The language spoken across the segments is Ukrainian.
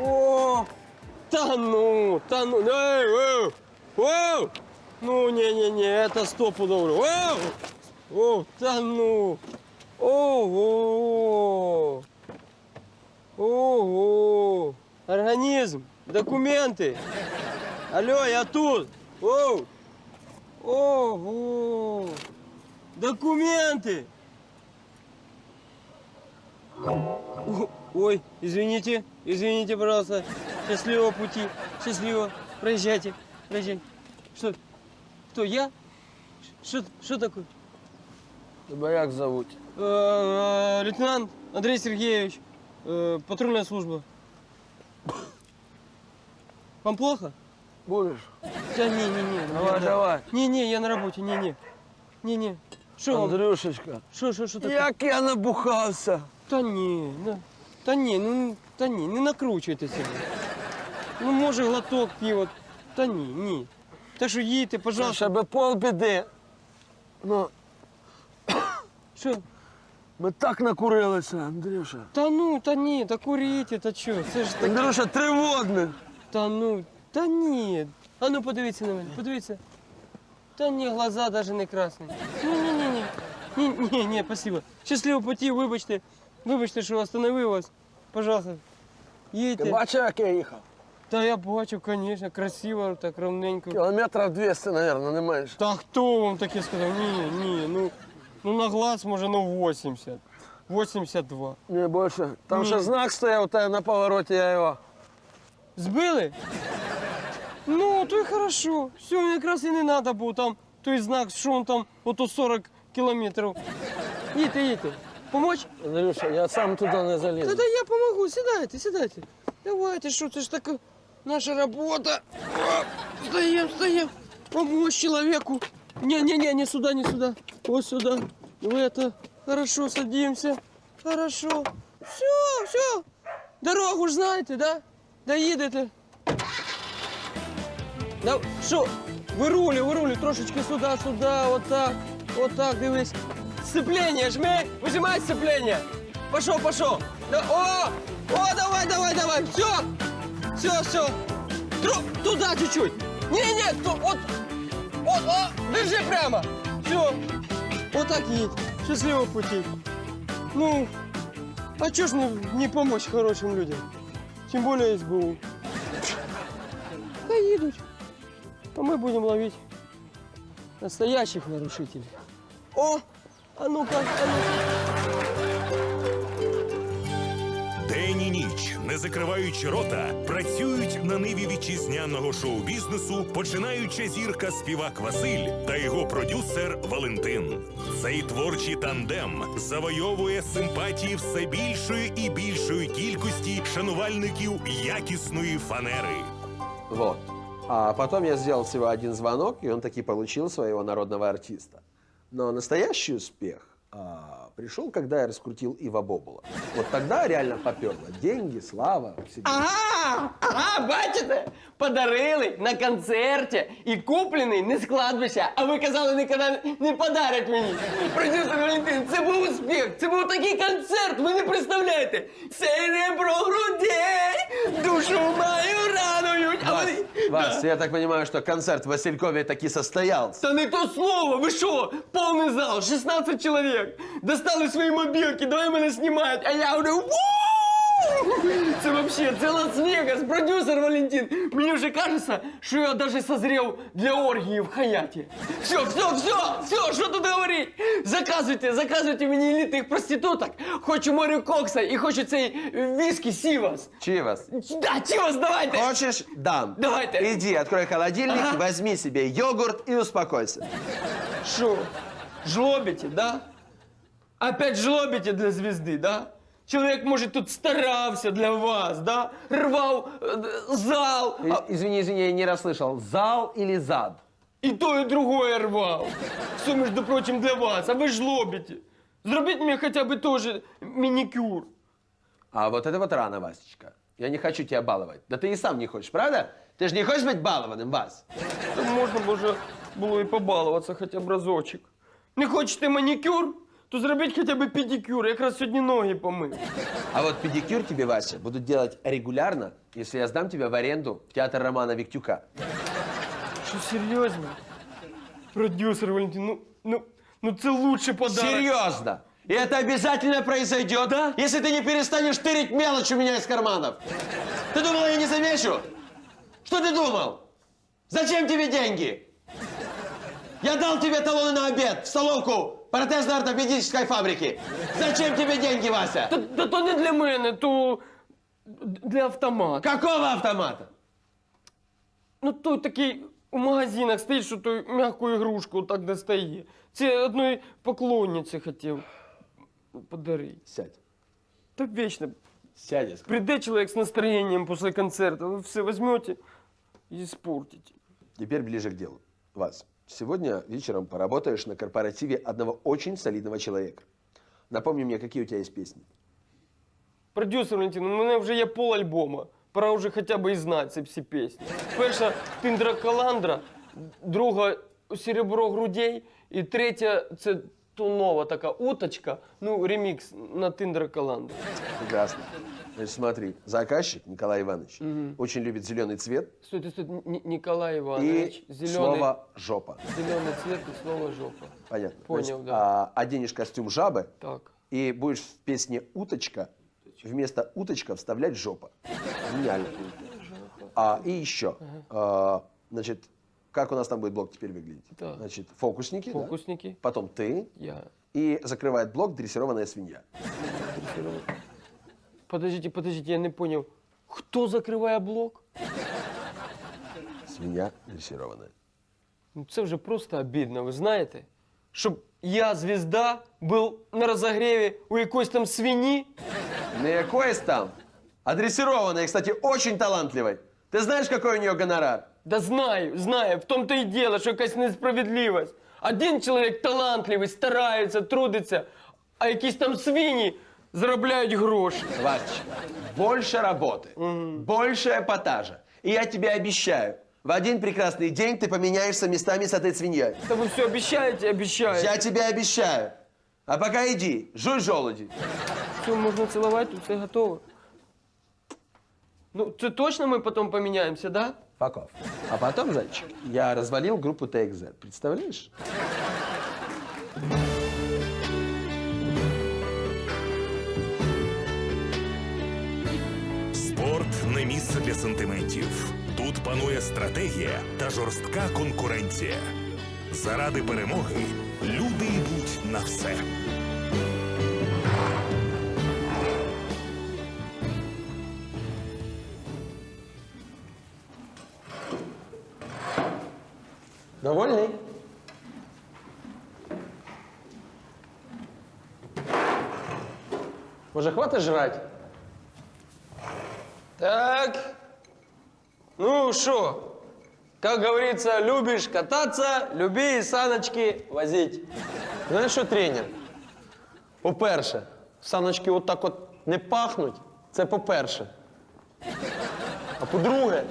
О, та ну, та ну, эй, эй, эй. Ну, не-не-не, это стопудово. Эй, о, та ну. Ого. Ого. Организм, документы. Алло, я тут. Оу. Ого. Документы. О, Ой, извините, извините, пожалуйста. Счастливого пути, счастливо. Проезжайте, проезжайте. Что? Кто, я? Что, что такое? Тебе як зовуть? Э, э, лейтенант Андрей Сергеевич, э, патрульная служба. Вам плохо? Будеш? Да не, не, не. Давай, давай. Не, не, я на работе, не, не. Не, не. Что? Андрюшечка. Что, что, что такое? Як я набухався. Та ні, ну, та ні, ну та ні, не накручуйте себе. Ну, може, глоток пива. Та ні, ні. Так що їдьте, пожалуйста. Ще би полбіди. Ну, Що? ми так накурилися, Андрюша. Та ну, та ні, та куріть, та що? Це ж таке. Андрюша, триводне. Та ну, та ні. А ну подивіться на мене, подивіться. Та ні, глаза навіть не красні. Ні, ні, ні, ні. Ні, ні, ні, спасибо. Щасливого путі, вибачте. Вибачте, що остановив вас. Пожалуйста. Ти Їдьте. бачив, як я їхав? Та я бачу, звісно, красиво, так ровненько. Кілометрів 200, мабуть, не менше. Та хто вам таке сказав? Ні, ні, ну, ну на глаз може ну 80. 82. Не більше. Там Ні. ще знак стояв тебе на повороті, я його. Збили? Ну, то й хорошо. Все, мені якраз і не треба було там той знак, що он там, ото 40 кілометрів. Їдьте, їдьте. Помочь? Андрюша, я сам туди не Та залізу. да я помогу, сідайте, сідайте. Давайте, що це ж така наша робота. О, Встаем, встаем. Помочь человеку. Не-не-не, не сюда, не сюда. Вот сюда. В это. Хорошо, садимся. Хорошо. Все, все. Дорогу ж знаєте, да? Доїдете. Да, що? Вирулі, вирулі, трошечки сюди, сюди, отак, отак, дивись. Сцепление, жми, выжимай сцепление. Пошел, пошел. Да, о, о, давай, давай, давай, все, все, все. туда чуть-чуть. Не, не, ту- вот, вот, о, держи прямо. Все, вот так едь. Счастливого пути. Ну, а чё ж не, не помочь хорошим людям? Тем более СБУ. Да едут. А мы будем ловить настоящих нарушителей. О, а ну-ка, а ну-ка. День і ніч, не закриваючи рота, працюють на ниві вітчизняного шоу-бізнесу, починаюча зірка співак Василь та його продюсер Валентин. Цей творчий тандем завойовує симпатії все більшої і більшої кількості шанувальників якісної фанери. Вот. А потом я сделал всего один звонок, и он таки получил своего народного артиста. Но настоящий успех а, пришел, когда я раскрутил Ива Бобула. Вот тогда реально поперло. Деньги, слава, все. Ага, ага, бачите? Подарили на концерті і куплений не з а ви казали, ніколи не подарять мені. Продюсер Валентин, це був успіх, це був такий концерт, ви не представляєте. Серебро грудей, душу мою радують. Вас. Я так понимаю, что концерт в Василькове таки состоялся. Да не то слово, ви що? Повний зал, 16 чоловік. Достали свої мобілки, давай мене знімають, а я говорю, «Ву!» Це вообще, це Лас-Вегас, продюсер Валентин. Мені вже кажеться, що я даже созрів для оргії в Хаяті. Все, все, все, все, що тут говорить? Заказуйте, заказуйте мені елітних проституток. Хочу море кокса і хочу цей віскі Сівас. Чивас, Да, Чівас, давайте. хочешь? Дам. Давайте. Иди, открой холодильник, Ага. возьми себе йогурт и успокойся. Що? Жлобите, да? Опять жлобите для звезды, да? Человек, может, тут старался для вас, да? Рвал э, зал, а Извини, извини, я не расслышал. Зал или зад? и то, и другое рвал. Все, между прочим, для вас, а вы жлобите. Зробіть мне хотя бы тоже маникюр. А вот это вот рано, Васечка. Я не хочу тебя баловать. Да ты и сам не хочешь, правда? Ты же не хочешь быть балованным, Вас? Та можна б уже було і побалуватися хоча б разочек. Не хочете манікюр? То зробіть хоча б педикюр, я якраз сьогодні ноги помив. А вот педикюр тебе, Вася, будут делать регулярно, если я сдам тебя в аренду в театр Романа Виктюка. Що серйозно? Продюсер Валентин, ну, ну, ну це лучший подарок. Серьезно! И это обязательно произойдет, Да? если ты не перестанешь тырить мелочь у меня из карманов. Ты думал, я не замечу? Что ты думал? Зачем тебе деньги? Я дал тебе талоны на обед в столовку протезно-ортопедической фабрики. Зачем тебе деньги, Вася? Та, та то не для мене, то для автомата. Какого автомата? Ну той такий у магазинах стоїть, що той м'яку ігрушку так достає. Це одної поклонниці хотів подарити. Сядь. Так вечно. Сядь, я сказал. Прийде чоловік з настроєнням після концерту, ви все візьмете і спортите. Теперь ближе к делу. Вас, сегодня вечером поработаешь на корпоративе одного очень солидного человека. Напомни мне, какие у тебя есть песни. Продюсер Валентин, у мене вже є пол альбома. Пора вже хоча б і знати ці всі пісні. Перша Тиндра Каландра, друга Серебро грудей, і третя це тонова така уточка, ну, ремікс на Тиндра Каландра. Прекрасно. Значит, смотри, заказчик Николай Иванович очень любит зеленый цвет Стойте, стойте, Н- Николай и Иванович, зеленый, слово жопа. зеленый цвет и слово жопа. Понятно. Понял, Значит, да. а, оденешь костюм жабы Так. и будешь в песне уточка вместо уточка вставлять жопа. Гениально. А, и еще. А, значит, как у нас там будет блок теперь выглядеть? Да. Значит, фокусники, да? Фокусники. потом ты, Я. и закрывает блок дрессированная свинья. Подождите, подождите, я не понял. Хто закриває блок? Свинья дрессированная. Ну, це вже просто обідно, ви знаєте? Щоб я, звізда, був на розогріві у якоїсь там свині. На якоїсь там, а дрессированной, кстати, очень талантливой. Ты знаешь, какой у нее гонорар? Да знаю, знаю, в тому то і діло, що якась несправедливість. Один чоловік талантливий, старається, трудиться, а якісь там свині заробляють гроші. Васечка, больше работы, больше эпатажа. И я тебе обещаю, в один прекрасный день ты поменяешься местами с этой свиньей. Та ви все обіцяєте, обіцяєте. Я тебе обещаю. А пока иди, жуй желуди. Все, можна цілувати, все готово. Ну, це точно ми потім поміняємося, да? Факов. А потом, зайчик, я развалил группу TXZ. Представляешь? Не місце для сантиментів. Тут панує стратегія та жорстка конкуренція. Заради перемоги люди йдуть на все. Довольний? Може, хватить жрать? Так. Ну что, как говорится, любишь кататься, люби и саночки возить. Знаєш що, тренер? По-перше, саночки отак от не пахнуть. Це по-перше. А по-друге,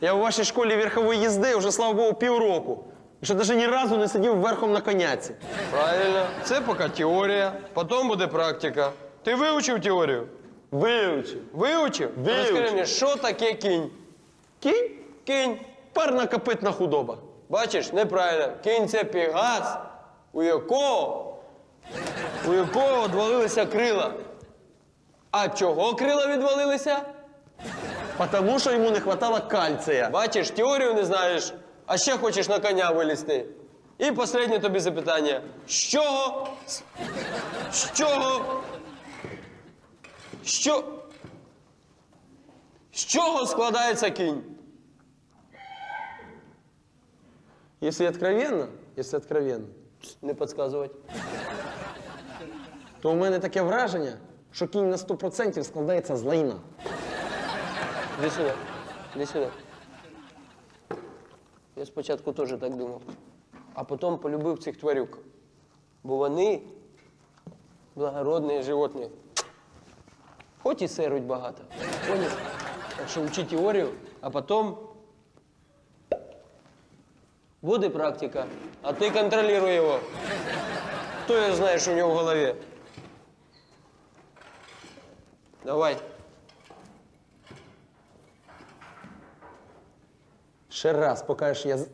я у вашій школі верхової їзди вже, слава Богу, півроку. І що навіть ні разу не сидів верхом на коняці. Правильно. Це поки теорія, потім буде практика. Ти вивчив теорію? Вивчив. Вивчив? Вивчив. Розкажи мені, що таке кінь? Кінь? Кінь. Парнокопитна худоба. Бачиш, неправильно. Кінь це пігас, у якого, у якого відвалилися крила. А чого крила відвалилися? Тому що йому не вистачало кальція. Бачиш, теорію не знаєш, а ще хочеш на коня вилізти. І останнє тобі запитання. З чого? З чого? Що? З чого складається кінь? Якщо откровенно, якщо откровенно, Не підказувати. то у мене таке враження, що кінь на 100% складається з лайна. Іди сюди. Іди сюди. Я спочатку теж так думав. А потім полюбив цих тварюк. Бо вони благородні животні. Хоч і серуть багато. Поняв? Так що учи теорію, а потім буде практика, а ти контролюй його. Кто я знаю, что у него в голове? Давай. Ще раз покажеш я. з-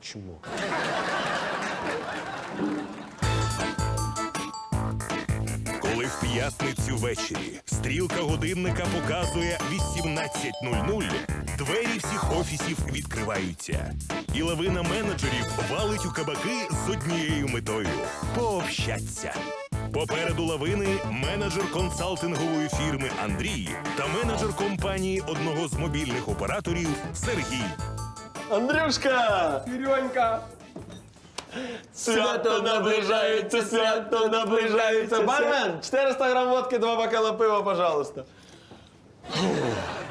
Чому? П'ятницю ввечері стрілка годинника показує 18.00, двері всіх офісів відкриваються, і лавина менеджерів валить у кабаки з однією метою пообщаться. Попереду лавини менеджер консалтингової фірми Андрій та менеджер компанії одного з мобільних операторів Сергій. Андрюшка! Веренька! Свято наближається, свято наближається. Бармен, 400 грамм водки, два бокала пива, пожалуйста.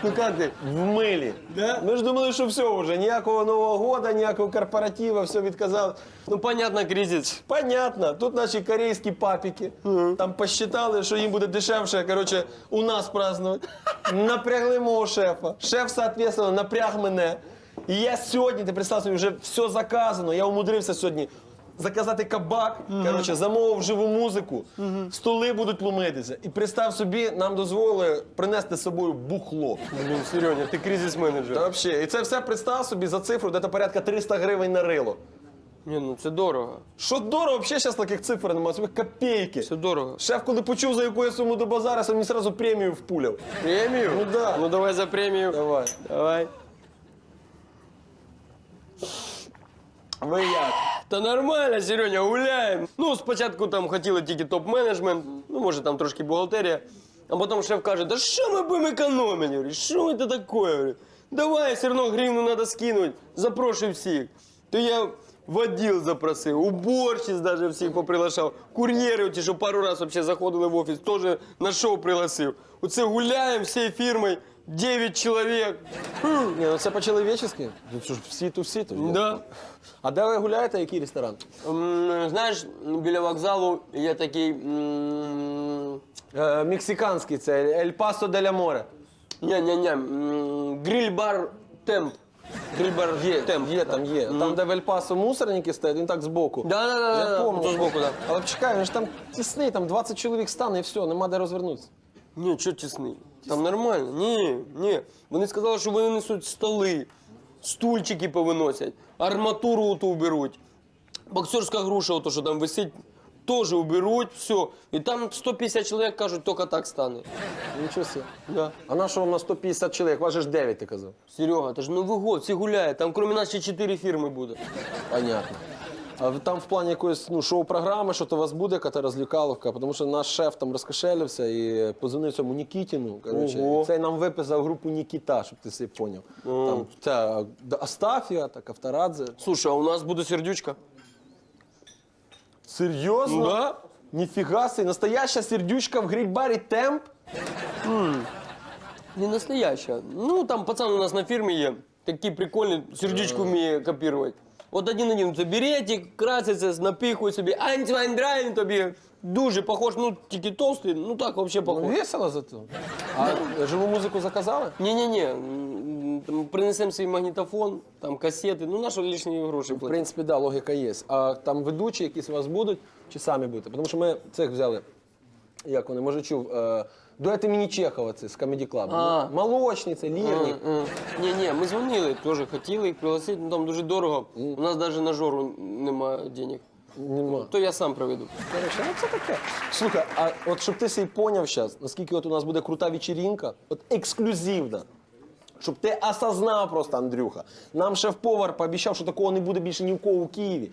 Ну как ты? В милі. Да? Ми ж думали, що все вже, ніякого Нового года, ніякого корпоратива, все відказав. Ну, понятно, кризис. Понятно, тут наші корейські папіки. Там посчитали, що їм буде дешевше, короче, у нас празднувати. Напрягли мого шефа. Шеф, соответственно, напряг мене. І я сьогодні, ти представ собі, вже все заказано. Я умудрився сьогодні заказати кабак, короче, замовив живу музику, столи будуть ломитися. І представ собі, нам дозволили принести з собою бухло. Блин, Сереня, ты кризис-менеджер. Та вообще, і це все представ собі за цифру, де порядка 300 гривень на рило. Не, ну це дорого. Що дорого, взагалі зараз таких цифр немає, собі копійки. Це дорого. Шеф, коли почув, за яку я суму до базара, мені одразу премію впуляв. Премію? Ну да. Ну давай за премію. Давай. Давай. Ви як? Та нормально, Сереня, гуляємо. Ну, спочатку там хотіли тільки топ-менеджмент, ну, може, там трошки бухгалтерія. А потім шеф каже, да що ми будемо економити? Що це таке? Давай, все одно гривну треба скинути, запрошуй всіх. То я водил запросив, уборщиць даже всіх поприлашав, кур'єри, ті, що пару раз вообще заходили в офіс, теж на шоу пригласив. Оце гуляємо всією фірмою, 9 чоловік. Ні, ну це по-чоловічески. Ну, що ж, всі то. Да. А де ви гуляєте, який ресторан? М, Знаєш, біля вокзалу є такий. м, Е, мексиканський, це Ель Пасо деля Море. Ня-ня-ня. м, Гриль-бар Темп. Гриль-бар Є, Темп. є, там є. Там, де в Ель Пасо мусорники стоять, він так збоку. Да, да, да, Я да, помню. збоку, да. Але чекай, він ж там тісний, там 20 чоловік стане і все, нема де розвернутися. Ні, що тісний? Там нормально. Ні, ні. Вони сказали, що вони несуть столи, стульчики повиносять, арматуру ту уберуть. Боксерська груша, ото, що там висить, теж уберуть, все. І там 150 чоловік кажуть, тільки так стане. Нічого себе. Да. А на що вам на 150 чоловік? Вас же ж 9, ти казав. Серега, це ж Новий год, всі гуляють, там крім нас ще 4 фірми буде. Понятно. А там в плані якоїсь ну, шоу-програми, що то у вас буде, яка розвлікаловка, тому що наш шеф там розкошелився і позвонив цьому Нікітіну. Короче, Ого. і цей нам виписав групу Нікіта, щоб ти собі поняв. Там ця Астафія, так, Авторадзе. Слушай, а у нас буде сердючка? Серйозно? Да. Ніфіга си, настояща сердючка в гриль-барі темп? Не настоящая. Ну, там пацан у нас на фірмі є. Такий прикольний, сердечко вміє копірувати. От один-один це беретик, краситься, напихує собі, антивайндрайн тобі. Дуже похож, ну тільки толстий, ну так взагалі Ну, похож. весело зато. А живу музику заказали? Ні-ні-ні, принесемо свій магнітофон, там касети, ну на що лишні гроші В платити. принципі, да, логіка є. А там ведучі якісь у вас будуть чи самі будете? Тому що ми цих взяли, як вони, може чув, е, дуети Міні Чехова це з Comedy Club. А. Ну, Молочниця, лірник. Ні, ні, ми дзвонили, теж хотіли їх пригласити, ну там дуже дорого. У нас навіть на жору немає денег. Нема. То я сам проведу. Короче, ну це таке. Слухай, а от щоб ти сей поняв зараз, наскільки от у нас буде крута вечеринка, от ексклюзивна. Щоб ти осознав просто, Андрюха. Нам шеф-повар пообіцяв, що такого не буде більше ні у кого у Києві.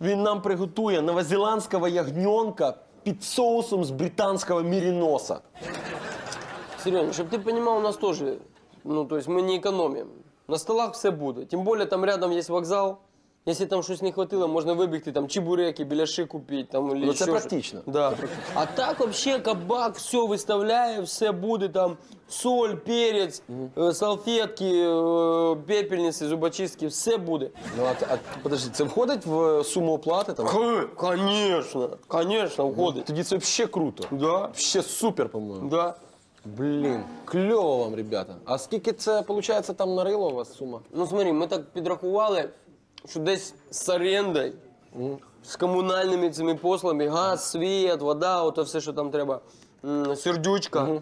Він нам приготує новозеландського ягненка під соусом с британского мериноса. Серега, чтобы ты понимал, у нас тоже, ну, то есть мы не экономим. На столах все будет. Тем более там рядом есть вокзал. Якщо там щось не хватило, можна вибігти, там чебуреки, біляши купити. Там, Ну, це практично. Да. А так взагалі кабак все виставляє, все буде там соль, перець, е, салфетки, е, пепельниці, зубочистки, все буде. Ну, а, а подожди, це входить в суму оплати? Там? Конечно, конечно, входить. Тоді це взагалі круто. Да, Ще супер, по-моєму. да. Блін, кльово вам, ребята. А скільки це, виходить, там нарило у вас сума? Ну смотри, ми так підрахували, що десь з орендою з комунальними цими послами, газ, світ, вода, ото все, що там треба. М, Сердючка, е,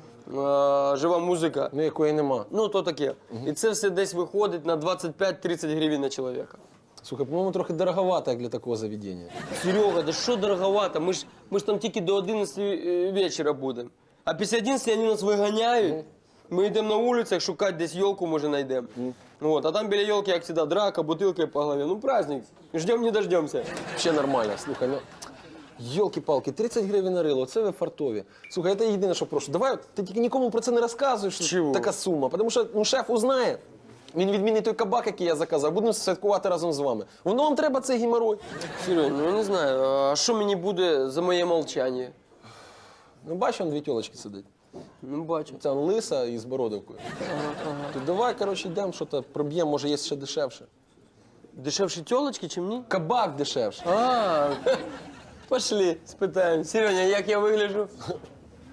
жива музика. Ну, якої нема. Ну, то таке. І це все десь виходить на 25-30 гривень на чоловіка. Слухай, по-моєму, трохи дороговато, як для такого заведення. Серега, да що дороговато? Ми ж, ми ж там тільки до 11 е, вечора будемо. А після 11 вони нас виганяють. Ми йдемо на вулицях шукати десь елку, може, знайдемо. Вот. А там біля елки, як завжди, драка, бутилкою по голові. Ну, праздник. Ждем, не дождемся. Ще нормально, слухай, ну. Йолки-палки, 30 гривень на рило, це ви фартові. Слухай, це єдине, що прошу. Давай, ти тільки нікому про це не розказуєш, що Чого? така сума. Тому що ну, шеф узнає. Він відмінить той кабак, який я заказав, будемо святкувати разом з вами. Воно вам треба цей геморой. Серега, ну я не знаю, а що мені буде за моє мовчання? Ну, бачиш, он дві тілочки сидить. Ну, бачу. Це лиса із бородавкою. То давай, коротше, йдемо, що то проб'ємо, може є ще дешевше. Дешевші тілочки, чи ні? Кабак дешевше. А, пошли, спитаємо. Сереня, як я вигляджу?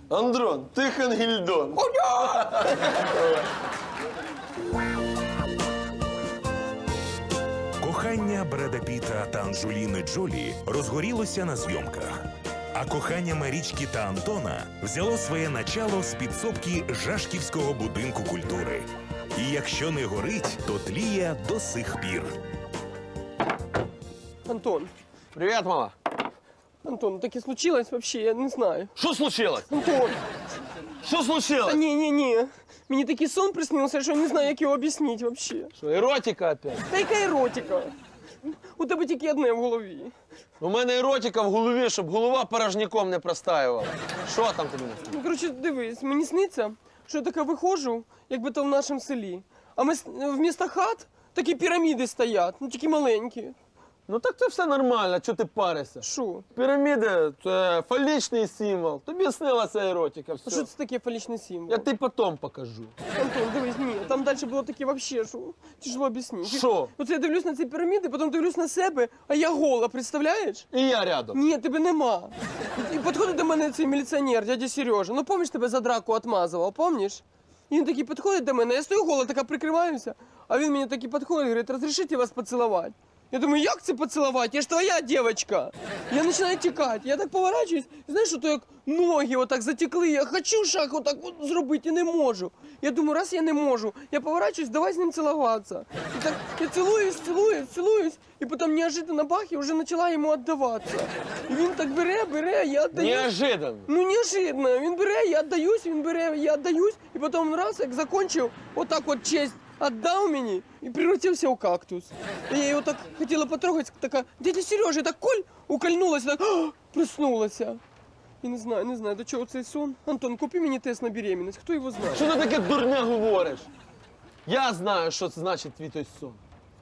Андрон, Тихон Гільдон. Кохання Бреда Піта та Анджеліни Джолі розгорілося на зйомках. А кохання Марічки та Антона взяло своє начало з підсобки Жашківського будинку культури. І якщо не горить, то тліє до сих пір. Антон, Привіт, мама. Антон, таке случилось вообще, я не знаю. Що случилось? Антон, Що случилось? ні, ні, ні. Мені такий сон приснився, що я не знаю, як його об'яснити вообще. Що, еротика опять? Та яка еротика? У тебе тільки одне в голові. У мене еротика в голові, щоб голова порожняком не простаювала. Що там тобі? не Ну, коротше, дивись, мені сниться, що я така виходжу, якби то в нашому селі. А ми с- вмісто хат такі піраміди стоять, ну такі маленькі. Ну так це все нормально, чого ти паришся? Що? Піраміди це фалічний символ. Тобі снилася еротика. Все. що це таке фалічний символ? Я тобі потім покажу. Антон, дивись, ні, там далі було таке вообще, що тяжело об'яснити. Що? Оце я дивлюсь на ці піраміди, потім дивлюсь на себе, а я гола, представляєш? І я рядом. Ні, тебе нема. І підходить до мене цей міліціонер, дядя Сережа. Ну пам'ятаєш, тебе за драку отмазував, пам'ятаєш? І він такий підходить до мене, я стою гола, така прикриваюся, а він мені такий підходить і говорить, розрішите вас поцілувати. Я думаю, як це поцілувати? Я ж твоя дівчинка. Я починаю тікати. Я так поворачуюсь, знаєш, що то як ноги отак затекли. Я хочу шаг отак от зробити і не можу. Я думаю, раз я не можу, я поворачуюсь, давай з ним цілуватися. І так я цілуюсь, цілуюсь, цілуюсь, і потім неожиданно бах, я вже почала йому віддаватися. І він так бере, бере, я віддаю. Неожиданно. Ну, неожиданно. Він бере, я віддаюсь, він бере, я віддаюсь, і потім раз, як закінчив, отак от честь віддав мені і превратився в кактус. І я його так хотіла потрогати, така, дядя Сережа, так коль, укольнулася, так, «А!» проснулася. І не знаю, не знаю, до чого цей сон. Антон, купи мені тест на беременность, хто його знає? Що ти таке дурне говориш? Я знаю, що це значить твій той сон.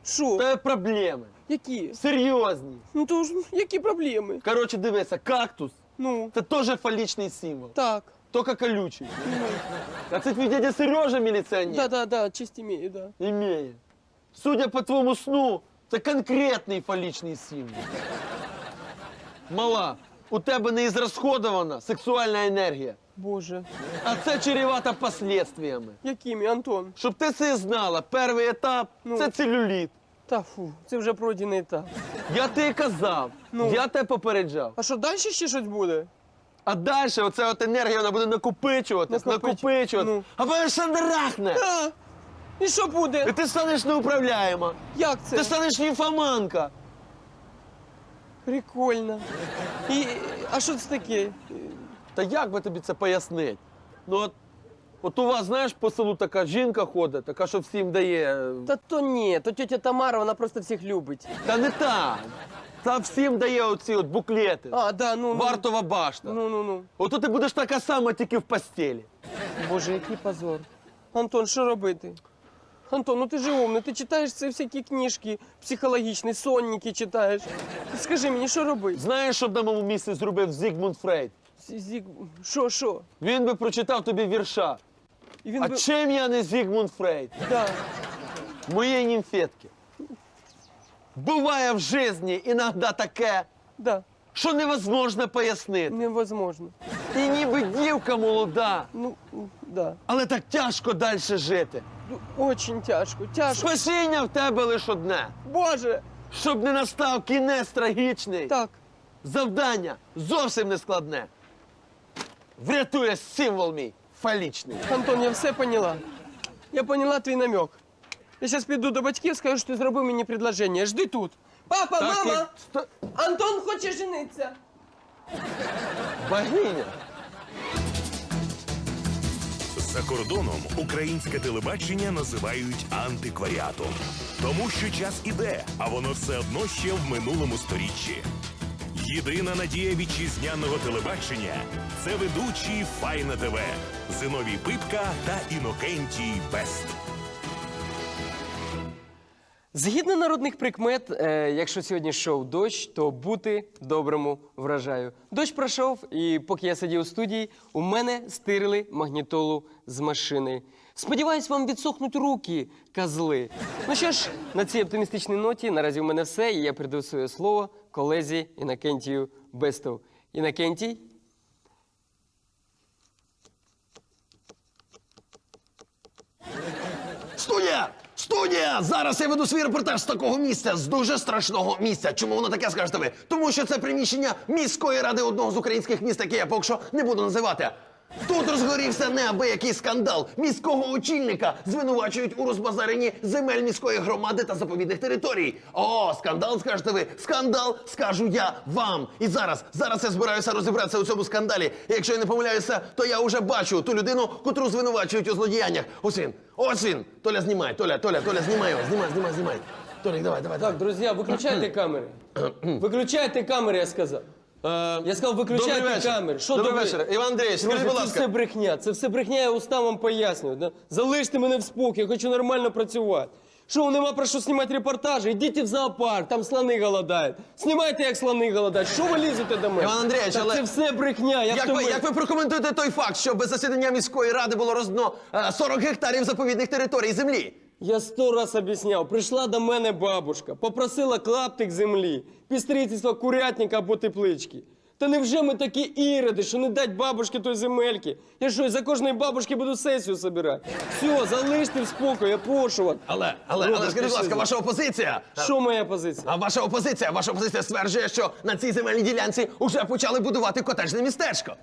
Що? Це проблеми. Які? Серйозні. Ну то ж, які проблеми? Коротше, дивися, кактус Ну, це теж фалічний символ. так. Тільки колючий. А це твій дядя Сережа міліціонер. Да, да, да, честь имею, да. Імеє. Судя по твоєму сну, це конкретний фалічний символ. Мала, у тебе не ізрасходована сексуальна енергія, Боже. а це чревато последствиями. Якими, Антон? Щоб ти це знала, перший етап Ну. це целюліт. Та фу, це вже пройдений етап. Я тобі казав, Ну. я тебе попереджав. А що, далі ще щось буде? А далі оця от енергія вона буде накопичуватись, Накопич- накопичуватись, Ну. а потім ще драхне. І що І буде? ти станеш неуправляєма. Як Ти це? станеш німфоманка. Прикольно. І, а що це таке? Та як би тобі це пояснити? Ну от, от у вас, знаєш, по селу така жінка ходить, така, що всім дає. Та то ні, то тетя Тамара, вона просто всіх любить. Та не так. Та всім дає оці от буклети. А, да, ну. ну. Вартова башта. Ну, ну, ну. Ото ти будеш така сама, тільки в постелі. Боже, який позор. Антон, що робити? Антон, ну ти же умний, ти читаєш ці всякі книжки психологічні, сонники читаєш. Скажи мені, що робити? Знаєш, що б на моєму місці зробив Зігмунд Фрейд? Зі- Що, що? Він би прочитав тобі вірша. І він А би... чим я не Зігмунд Фрейд? Да. Моєї німфетки. Буває в житті іноді таке, Да, що невозможно пояснити. невозможно. І ніби дівка молода, Ну, да. але так тяжко далі жити. Ну, Очень тяжко, тяжко. Спасіння в тебе лише одне. Боже, Щоб не настав кінець трагічний. Так. Завдання зовсім не складне. Врятує символ мій фалічний. Антон, я все поняла. Я поняла твій намек. Я зараз піду до батьків, скажу, що ти зробив мені предложення. Жди тут. Папа, Так і- мама! Сто- Антон хоче жениться. Богиня. За кордоном українське телебачення називають антикваріатом, тому що час іде, а воно все одно ще в минулому сторіччі. Єдина надія вітчизняного телебачення це ведучі Файна ТВ Зиновій Пипка та Інокентій Бест. Згідно народних прикмет, е, якщо сьогодні йшов дощ, то бути доброму вражаю. Дощ пройшов, і поки я сидів у студії, у мене стирили магнітолу з машини. Сподіваюсь, вам відсохнуть руки, козли. Ну що ж, на цій оптимістичній ноті наразі у мене все, і я передаю своє слово колезі Інакентію Бестов. Інакентій? Студія! Зараз я веду свій репортаж з такого місця, з дуже страшного місця. Чому воно таке скажете ви? Тому що це приміщення міської ради одного з українських міст, яке я поки що не буду називати. Тут розгорівся неабиякий скандал. Міського очільника звинувачують у розбазаренні земель міської громади та заповідних територій. О, скандал, скажете ви. Скандал, скажу я вам. І зараз, зараз я збираюся розібратися у цьому скандалі. І якщо я не помиляюся, то я вже бачу ту людину, котру звинувачують у злодіяннях. Ось він, ось він. Толя, знімай, Толя, Толя, Толя, знімай його, знімай, знімай, знімай. Толік, давай, давай. Так, друзі, виключайте камери. Виключайте камери, я сказав. Я сказав, виключайте Добрий вечір. камери. Що Добрий добре? вечір. Іван Андрійович, скажіть, Друзі, будь це ласка. все брехня. Це все брехня, я устав вам пояснюю. да? Залиште мене в спокій, я хочу нормально працювати. Що, нема про що знімати репортажі? Йдіть в зоопарк, там слони голодають. Знімайте, як слони голодають. Що ви лізете до мене? Іван Андрійович, Так але- Це все брехня. Я Як ви, як ви прокоментуєте той факт, що без засідання міської ради було роздано е, 40 гектарів заповідних територій землі? Я сто раз об'ясняв. Прийшла до мене бабушка, попросила клаптик землі, під курятника або теплички. Та невже ми такі іроди, що не дать бабушці той земельки? Я що, за кожної бабушки буду сесію собирати? Все, залиште в спокій, я прошу вас. Але, але, але скажіть, будь ласка, ваша опозиція. Що моя позиція? А ваша опозиція, ваша опозиція стверджує, що на цій земельній ділянці вже почали будувати котеджне містечко.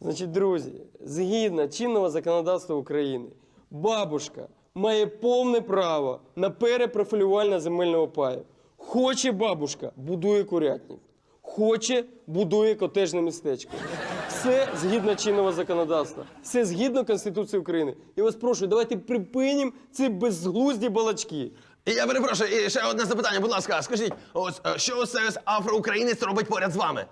Значить, друзі, згідно чинного законодавства України, бабушка має повне право на перепрофілювання земельного паю. Хоче бабушка, будує курятник. Хоче, будує котежне містечко. Все згідно чинного законодавства, все згідно Конституції України. Я вас прошу, давайте припинимо ці безглузді балачки. І я перепрошую, і ще одне запитання, будь ласка, скажіть, ось е, що ось цей ось афроукраїнець робить поряд з вами?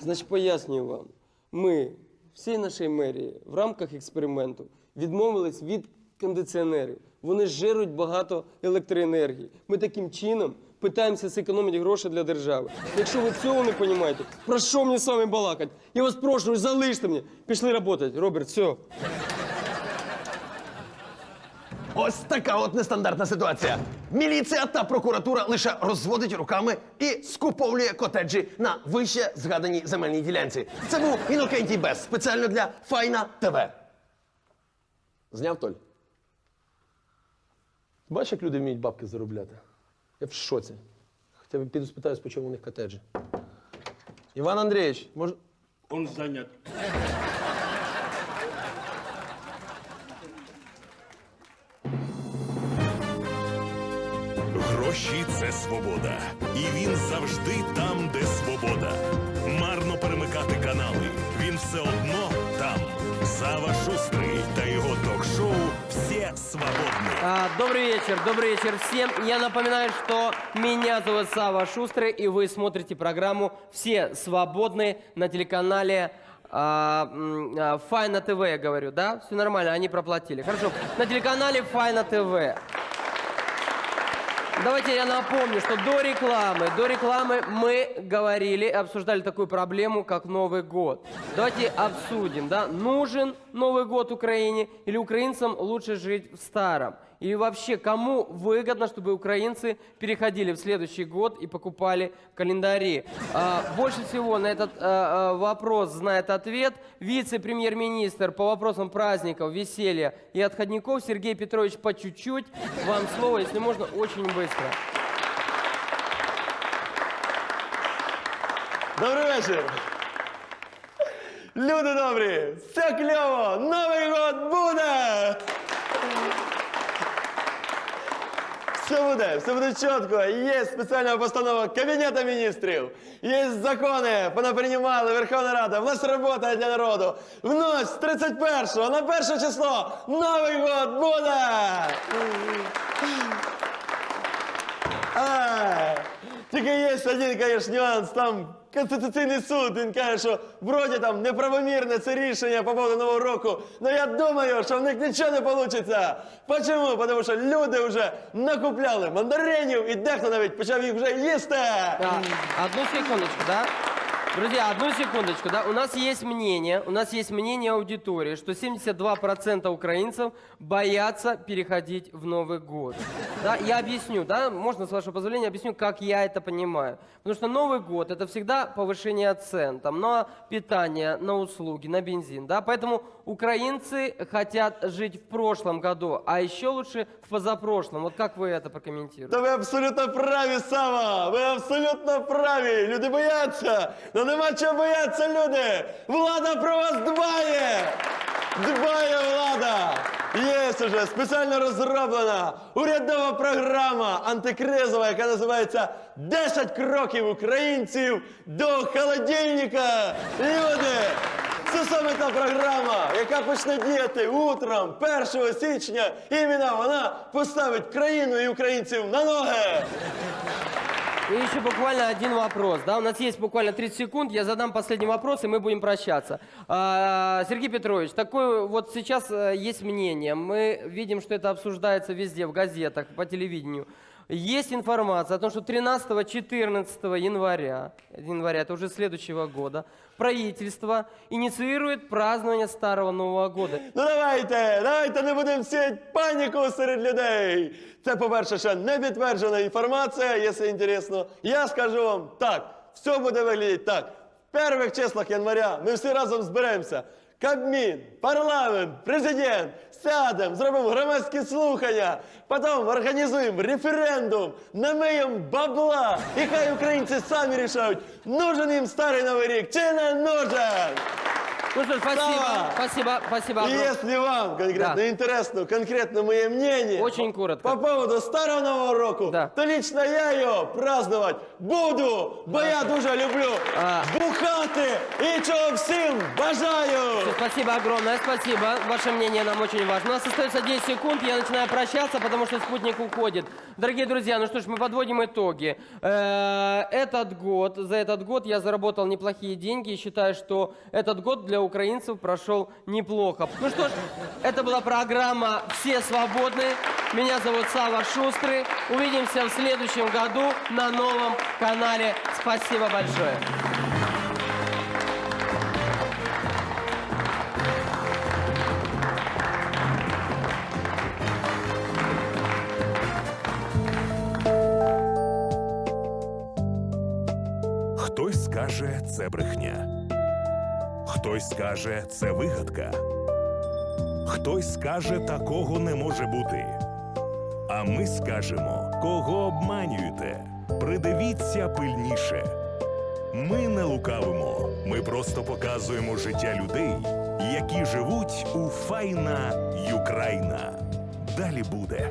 Значить, пояснюю вам. Ми всій нашій мерії в рамках експерименту відмовились від кондиціонерів. Вони жируть багато електроенергії. Ми таким чином питаємося зекономити гроші для держави. Якщо ви цього не розумієте, про що мені з вами балакати? Я вас прошу, залиште мене. Пішли працювати. Роберт, все. Ось така от нестандартна ситуація. Міліція та прокуратура лише розводить руками і скуповлює котеджі на вище згаданій земельній ділянці. Це був Інокентій Бес, спеціально для Файна ТВ. Зняв Толь. Бачиш, як люди вміють бабки заробляти? Я в шоці. Хоча б піду спитаюсь, по чому у них котеджі. Іван Андрійович, може. Он занят. Гроші це свобода. І він завжди там, де свобода. Марно перемикати канали. Він все одно там. Сава Шустрий «Все свободні». А, добрый вечер, добрый вечер всем. Я напоминаю, что меня зовут Сава Шустрый, и вы смотрите программу «Все свободны» на телеканале а, м, а, Файна ТВ, я говорю, да? Все нормально, они проплатили. Хорошо, на телеканале Файна ТВ. Давайте я напомню, что до рекламы, до рекламы мы говорили, обсуждали такую проблему, как Новый год. Давайте обсудим, да, нужен Новый год Украине или украинцам лучше жить в старом? И вообще, кому выгодно, чтобы украинцы переходили в следующий год и покупали календари? А, больше всего на этот а, а, вопрос знает ответ вице-премьер-министр по вопросам праздников, веселья и отходников Сергей Петрович по чуть-чуть. Вам слово, если можно, очень быстро. Добрий вечір. Люди добрі, все кльово, Новий год буде! Все буде, все буде чітко. Є спеціальна постанова Кабінету міністрів. Є закони, понаприймали Верховна Рада. В нас робота для народу. Внось з 31-го на перше число Новий год буде! А, тільки є один, конечно, нюанс, там Конституційний суд, він каже, що вроді там неправомірне це рішення по поводу Нового року. Но я думаю, що в них нічого не вийде. Почому? Тому що люди вже накупляли мандаринів і дехто навіть почав їх вже їсти. Так, одну секундочку, да? Друзья, одну секундочку, да? У нас есть мнение, у нас есть мнение аудитории, что 72% украинцев боятся переходить в Новый год. Да, я объясню, да, можно, с вашего позволения, объясню, как я это понимаю. Потому что Новый год – это всегда повышение цен, там, на питание, на услуги, на бензин, да, поэтому украинцы хотят жить в прошлом году, а еще лучше в позапрошлом. Вот как вы это прокомментируете? Та ви абсолютно праві, Сава! Ви абсолютно праві! Люди бояться! Ну нема чого бояться, люди! Влада про вас дбає! Дбає влада! Є уже спеціально розроблена урядова програма антикризова, яка називається «10 кроків українців до холодильника. Люди! Це саме та програма, яка почне діяти утром 1 січня. Іменно вона поставить країну і українців на ноги. И еще буквально один вопрос. Да? У нас есть буквально 30 секунд. Я задам последний вопрос, и мы будем прощаться. А, Сергей Петрович, такое вот сейчас э, есть мнение. Мы видим, что это обсуждается везде, в газетах, по телевидению. Есть информация о том, что 13-14 января, января, это уже следующего года, правительство инициирует празднование Старого Нового года. Ну давайте, давайте не будемо сіяти паніку серед людей. Це, по-перше, ще не підтверджена інформація, якщо інтересно. Я скажу вам так, все буде виглядати так. В перших числах января ми всі разом зберемося. Кабмін, парламент, президент, сядемо, зробимо громадські слухання, потім організуємо референдум, намиємо бабла, і хай українці самі рішають, нужен їм старий новий рік чи не нужен. Ну что ж, спасибо, Слава! спасибо, спасибо. И огромное. если вам конкретно Да. интересно, конкретно мое мнение Очень коротко. по поводу Старого Нового року, Да. то лично я його праздновать буду, бо я дуже люблю А. бухати і чого всім бажаю. Спасибо огромное, спасибо. Ваше мнение нам очень важно. У нас остается 10 секунд, я начинаю прощаться, потому что спутник уходит. Дорогие друзья, ну что ж, мы подводим итоги. Э, Этот год, за этот год я заработал неплохие деньги и считаю, что этот год для украинцев прошел неплохо. Ну что ж, это была программа «Все свободны». Меня зовут Сава Шустрый. Увидимся в следующем году на новом канале. Спасибо большое. Хтось скаже, це брехня. Хтось скаже, це вигадка. Хтось скаже, такого не може бути. А ми скажемо, кого обманюєте. Придивіться пильніше. Ми не лукавимо. Ми просто показуємо життя людей, які живуть у файна Юкраїна. Далі буде.